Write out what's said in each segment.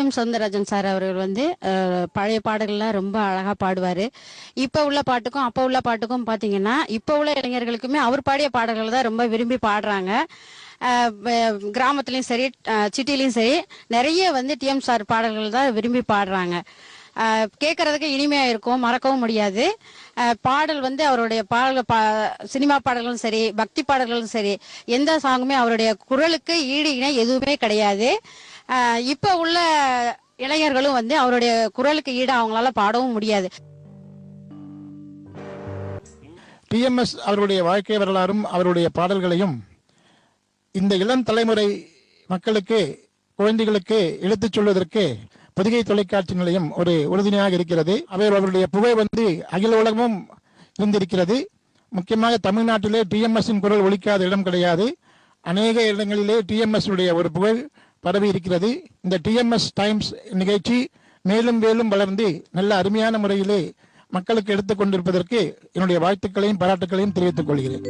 M Soundararajan sir அவர்கள் வந்து பழைய பாடல்கள்லாம் ரொம்ப அழகா பாடுவாரு. இப்ப உள்ள பாட்டுக்கும் அப்ப உள்ள பாட்டுக்கும் பாத்தீங்கன்னா இப்ப உள்ள இளைஞர்களுக்குமே அவர் பாடிய பாடல்கள் தான் ரொம்ப விரும்பி பாடுறாங்க. அஹ், கிராமத்துலயும் சரி அஹ், சிட்டிலயும் சரி நிறைய வந்து டிஎம் சார் பாடல்கள் தான் விரும்பி பாடுறாங்க. கேட்கறதுக்கு இனிமையா இருக்கும் மறக்கவும் முடியாது. பாடல் வந்து அவருடைய பாடல்கள் பா சினிமா பாடல்களும் சரி பக்தி பாடல்களும் சரி எந்த சாங்குமே அவருடைய குரலுக்கு ஈடு இணை எதுவுமே கிடையாது. இப்ப உள்ள இளைஞர்களும் வந்து அவருடைய குரலுக்கு ஈடு அவங்களால பாடவும் முடியாது. டிஎம்எஸ் அவருடைய வாழ்க்கை வரலாறும் அவருடைய பாடல்களையும் இந்த இளம் தலைமுறை மக்களுக்கு குழந்தைகளுக்கு எடுத்துச் சொல்வதற்கு பொதிகை தொலைக்காட்சி நிலையம் ஒரு உறுதுணையாக இருக்கிறது. அவர் அவருடைய புகை வந்து அகில உலகமும் இருந்திருக்கிறது. முக்கியமாக தமிழ்நாட்டிலே டிஎம்எஸ்ஸின் குரல் ஒழிக்காத இடம் கிடையாது. அநேக இடங்களிலே டிஎம்எஸ் உடைய ஒரு புகழ் பரவி இருக்கிறது. இந்த டிஎம்எஸ் டைம்ஸ் நிகழ்ச்சி மேலும் மேலும் வளர்ந்து நல்ல அருமையான முறையிலே மக்களுக்கு எடுத்துக் கொண்டிருப்பதற்கு என்னுடைய வாழ்த்துக்களையும் பாராட்டுகளையும் தெரிவித்துக் கொள்கிறேன்.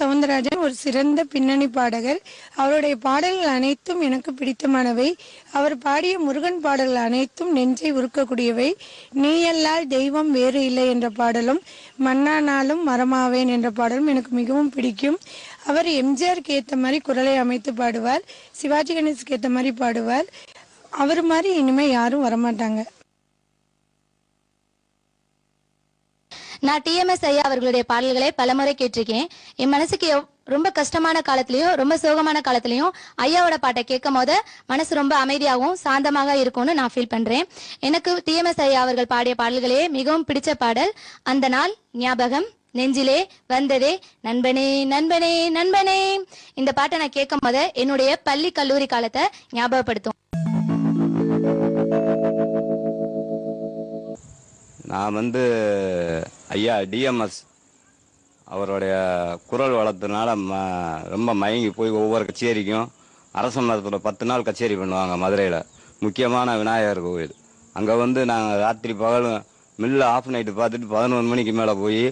சவுந்தரராஜன் ஒரு சிறந்த பின்னணி பாடகர். அவருடைய பாடல்கள் அனைத்தும் எனக்கு பிடித்தமானவை. அவர் பாடிய முருகன் பாடல்கள் அனைத்தும் நெஞ்சை உருக்கக்கூடியவை. நீயல்லால் தெய்வம் வேறு இல்லை என்ற பாடலும் மன்னானாலும் மரமாவேன் என்ற பாடலும் எனக்கு மிகவும் பிடிக்கும். அவர் எம்ஜிஆருக்கு ஏற்ற மாதிரி குரலை அமைத்து பாடுவார். சிவாஜி கணேசுக்கு ஏற்ற மாதிரி பாடுவார். அவர் மாதிரி இனிமே யாரும் வரமாட்டாங்க. நான் டிஎம்எஸ் ஐயா அவர்களுடைய பாடல்களை பலமுறை கேட்டிருக்கேன். என் மனசுக்கு எவ்- ரொம்ப கஷ்டமான காலத்திலயும் ரொம்ப சோகமான காலத்திலயும் ஐயாவோட பாட்டை கேட்கும் போது மனசு ரொம்ப அமைதியாகவும் சாந்தமாக இருக்கும்னு நான் ஃபீல் பண்றேன். எனக்கு டிஎம்எஸ் ஐயா அவர்கள் பாடிய பாடல்களே மிகவும் பிடிச்ச பாடல். அந்த நாள் ஞாபகம் நெஞ்சிலே வந்ததே நண்பனே நண்பனே நண்பனே. இந்த பாட்டை நான் கேட்கும் போது என்னுடைய பள்ளி கல்லூரி காலத்தை ஞாபகப்படுத்தும். நான் வந்து ஐயா டிஎம்எஸ் அவருடைய குரல் வளர்த்ததுனால ம ரொம்ப மயங்கி போய் ஒவ்வொரு கச்சேரிக்கும் அரச மரத்தில் பத்து நாள் கச்சேரி பண்ணுவாங்க மதுரையில். முக்கியமான விநாயகர் கோவில். அங்கே வந்து நாங்கள் ராத்திரி பகலும் மில்லு ஆஃப் நைட்டு பார்த்துட்டு பதினொரு மணிக்கு மேலே போய்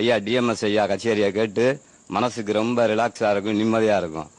ஐயா டிஎம்எஸ் ஐயா கச்சேரியை கேட்டு மனசுக்கு ரொம்ப ரிலாக்ஸாக இருக்கும் நிம்மதியாக இருக்கும்.